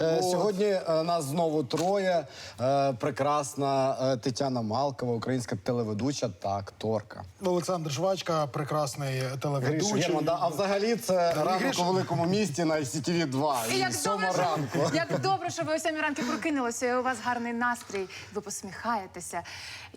Е, Сьогодні е, нас знову троє. Е, Прекрасна е, Тетяна Малкова, українська телеведуча та акторка. Олександр Жвачка, прекрасний Гріш телеведучий. Герман, да, а взагалі це ранок у великому місті на ICTV 2 І як сьома що, ранку. як добре, що ви о сьомій ранки прокинулися, і у вас гарний настрій, ви посміхаєтеся,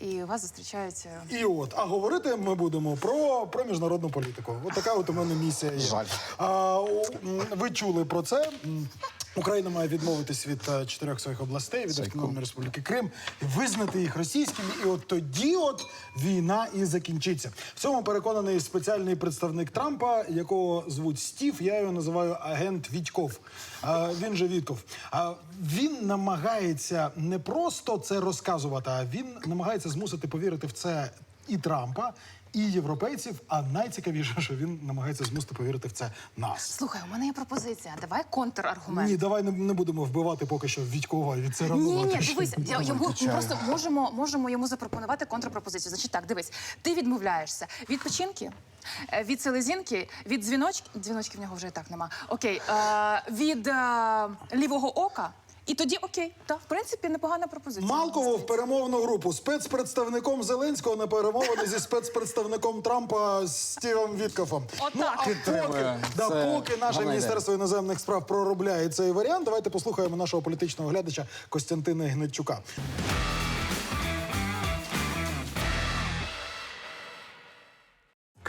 і у вас зустрічаються. І от, а говорити ми будемо про, про міжнародну політику. От така от у мене місія є. Жаль. А, у- м, ви чули про це? М, Україна має відмовитись від е, чотирьох своїх областей від Автономної Республіки Крим і визнати їх російськими. І от тоді, от війна і закінчиться. В цьому переконаний спеціальний представник Трампа, якого звуть Стів. Я його називаю агент Вітьков. А, він же Вітков. А він намагається не просто це розказувати, а він намагається змусити повірити в це і Трампа, і європейців. А найцікавіше, що він намагається змусити повірити в це нас. Слухай, у мене є пропозиція. Давай контраргумент. Ні, давай не, не будемо вбивати поки що Вітькова від це Ні, ні, дивись, я, йому, ми просто можемо, можемо йому запропонувати контрпропозицію. Значить так, дивись, ти відмовляєшся від печінки, е, від селезінки, від дзвіночки. Дзвіночки в нього вже і так нема. Окей, е, від е, лівого ока. І тоді окей, та в принципі, непогана пропозиція. Малкову в перемовну групу спецпредставником Зеленського на перемовини зі спецпредставником Трампа Стівом Віткофом. Отак. Ну, а поки, да, Це поки наше гарна міністерство іноземних справ проробляє цей варіант, давайте послухаємо нашого політичного глядача Костянтина Гнатчука.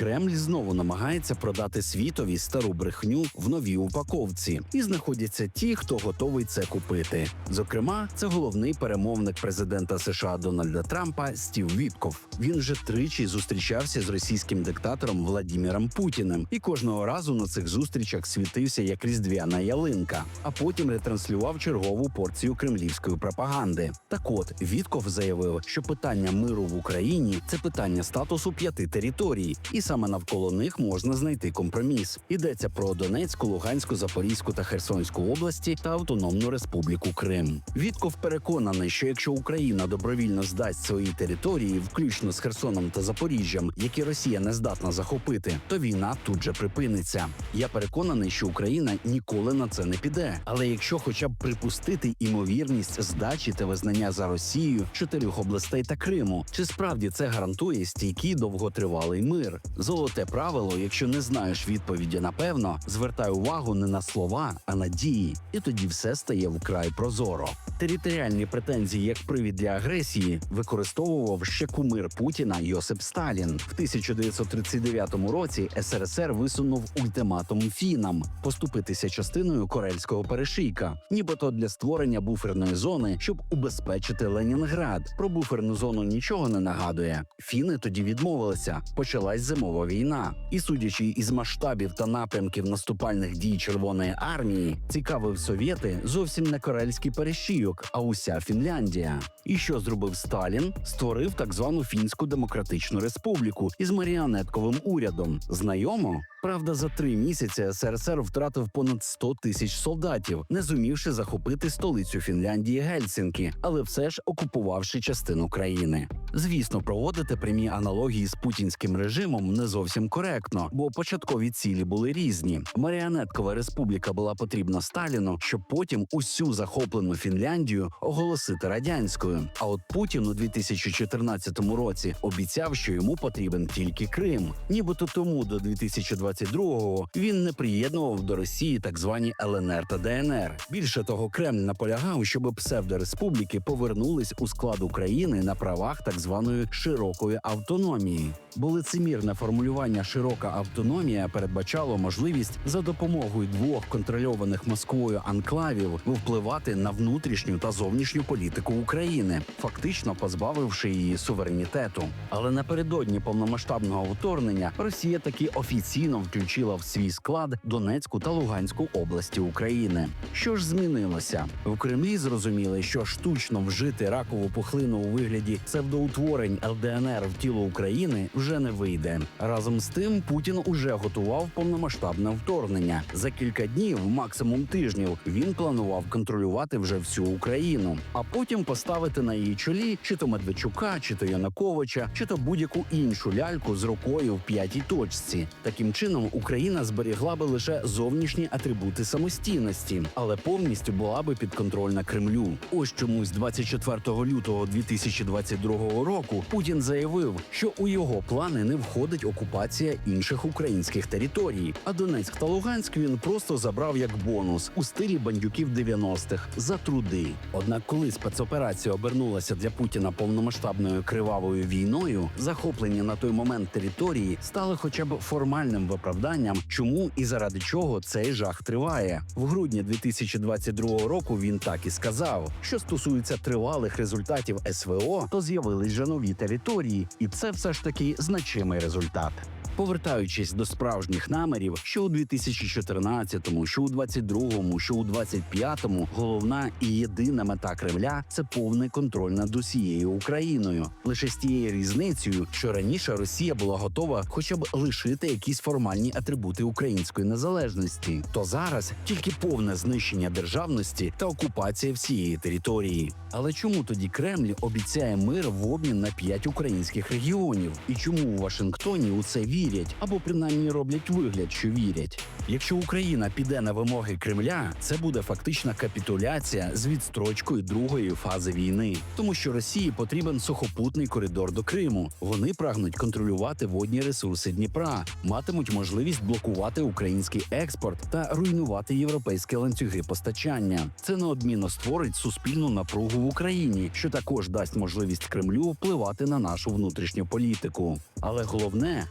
Кремль знову намагається продати світові стару брехню в новій упаковці, і знаходяться ті, хто готовий це купити. Зокрема, це головний перемовник президента США Дональда Трампа Стів Вітков. Він вже тричі зустрічався з російським диктатором Владіміром Путіним, і кожного разу на цих зустрічах світився як різдвяна ялинка, а потім ретранслював чергову порцію кремлівської пропаганди. Так от Вітков заявив, що питання миру в Україні це питання статусу п'яти територій, і саме навколо них можна знайти компроміс. Йдеться про Донецьку, Луганську, Запорізьку та Херсонську області та Автономну Республіку Крим. Вітков переконаний, що якщо Україна добровільно здасть свої території, включно з Херсоном та Запоріжжям, які Росія не здатна захопити, то війна тут же припиниться. Я переконаний, що Україна ніколи на це не піде. Але якщо хоча б припустити імовірність здачі та визнання за Росією чотирьох областей та Криму, чи справді це гарантує стійкий довготривалий мир? Золоте правило, якщо не знаєш відповіді напевно, звертай увагу не на слова, а на дії, і тоді все стає вкрай прозоро. Територіальні претензії як привід для агресії використовував ще кумир Путіна Йосип Сталін. В 1939 році СРСР висунув ультиматум фінам поступитися частиною Корельського перешийка, нібито для створення буферної зони, щоб убезпечити Ленінград. Про буферну зону нічого не нагадує. Фіни тоді відмовилися. Почалась зимова війна. І судячи із масштабів та напрямків наступальних дій Червоної армії, цікавив совєти зовсім не Карельський перешийок, а уся Фінляндія. І що зробив Сталін? Створив так звану Фінську демократичну республіку із маріонетковим урядом. Знайомо? Правда, за три місяці СРСР втратив понад 100 тисяч солдатів, не зумівши захопити столицю Фінляндії Гельсінкі, але все ж окупувавши частину країни. Звісно, проводити прямі аналогії з путінським режимом не зовсім коректно, бо початкові цілі були різні. Маріонеткова республіка була потрібна Сталіну, щоб потім усю захоплену Фінляндію оголосити радянською. А от Путін у 2014 році обіцяв, що йому потрібен тільки Крим. Нібито тому до 2022-го він не приєднував до Росії так звані ЛНР та ДНР. Більше того, Кремль наполягав, щоб псевдореспубліки повернулись у склад України на правах так званої широкої автономії. Бо лицемірне формулювання широка автономія передбачало можливість за допомогою двох контрольованих Москвою анклавів впливати на внутрішню та зовнішню політику України, фактично позбавивши її суверенітету. Але напередодні повномасштабного вторгнення Росія таки офіційно включила в свій склад Донецьку та Луганську області України. Що ж змінилося? В Кремлі зрозуміли, що штучно вжити ракову пухлину у вигляді псевдоутворень ЛДНР в тіло України вже не вийде. Разом з тим, Путін уже готував повномасштабне вторгнення. За кілька днів, максимум тижнів, він планував контролювати вже всю Україну, а потім поставити на її чолі чи то Медведчука, чи то Януковича, чи то будь-яку іншу ляльку з рукою в п'ятій точці. Таким чином, Україна зберігла би лише зовнішні атрибути самостійності, але повністю була би підконтрольна Кремлю. Ось чомусь 24 лютого 2022 року Путін заявив, що у його плани не входить окупація інших українських територій. А Донецьк та Луганськ він просто забрав як бонус у стилі бандюків 90-х за труди. Однак, коли спецоперація обернулася для Путіна повномасштабною кривавою війною, захоплені на той момент території стали хоча б формальним виправданням, чому і заради чого цей жах триває. В грудні 2022 року він так і сказав, що стосується тривалих результатів СВО, то з'явились вже нові території, і це все ж таки значимий результат. Повертаючись до справжніх намірів, що у 2014-му, що у 22-му, що у 25-му, головна і єдина мета Кремля це повний контроль над усією Україною. Лише з тією різницею, що раніше Росія була готова хоча б лишити якісь формальні атрибути української незалежності, то зараз тільки повне знищення державності та окупація всієї території. Але чому тоді Кремль обіцяє мир в обмін на п'ять українських регіонів? І чому у Вашингтоні у це вірять або принаймні роблять вигляд, що вірять? Якщо Україна піде на вимоги Кремля, це буде фактична капітуляція з відстрочкою другої фази війни, тому що Росії потрібен сухопутний коридор до Криму. Вони прагнуть контролювати водні ресурси Дніпра, матимуть можливість блокувати український експорт та руйнувати європейські ланцюги постачання. Це неодмінно створить суспільну напругу в Україні, що також дасть можливість Кремлю впливати на нашу внутрішню політику. Але головне,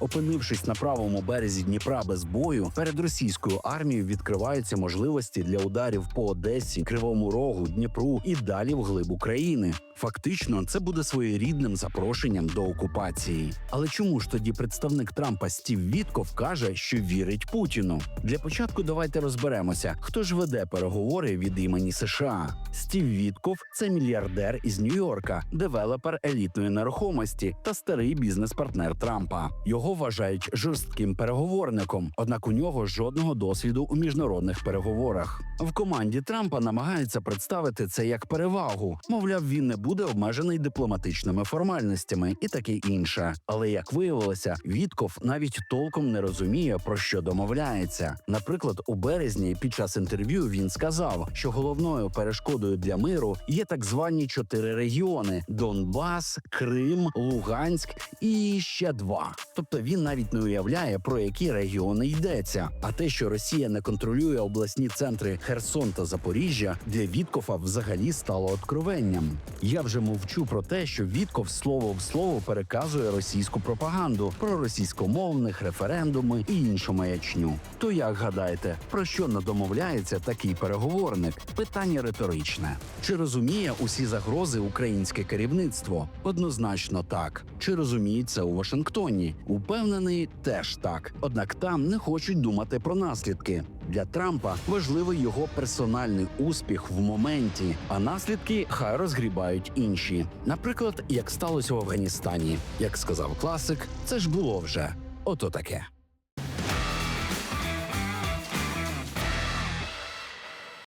опинившись на правому березі Дніпра без бою, перед російською армією відкриваються можливості для ударів по Одесі, Кривому Рогу, Дніпру і далі вглиб України. Фактично, це буде своєрідним запрошенням до окупації. Але чому ж тоді представник Трампа Стів Вітков каже, що вірить Путіну? Для початку давайте розберемося, хто ж веде переговори від імені США. Стів Вітков це мільярдер із Нью-Йорка, девелопер елітної нерухомості та старий бізнес-партнер Трампа. Його вважають жорстким переговорником, однак у нього жодного досвіду у міжнародних переговорах. В команді Трампа намагаються представити це як перевагу. Мовляв, він не буде обмежений дипломатичними формальностями і таке інше. Але як виявилося, Вітков навіть толком не розуміє про що домовляється. Наприклад, у березні під час інтерв'ю він сказав, що головною перешкодою для миру є так звані чотири регіони: Донбас, Крим, Луганськ і ще два. Тобто він навіть не уявляє про які регіони йдеться. А те, що Росія не контролює обласні центри Херсон та Запоріжжя, для Віткофа взагалі стало откровенням. Я вже мовчу про те, що Вітков слово в слово переказує російську пропаганду про російськомовних референдуми і іншу маячню. То як гадаєте, про що не домовляється такий переговорник? Питання риторичне. Чи розуміє усі загрози українське керівництво? Однозначно так. Чи розуміють це у Вашингтоні? Упевнений, теж так. Однак там не хочуть думати про наслідки. Для Трампа важливий його персональний успіх в моменті, а наслідки хай розгрібають інші. Наприклад, як сталося в Афганістані, як сказав класик, це ж було вже ото таке.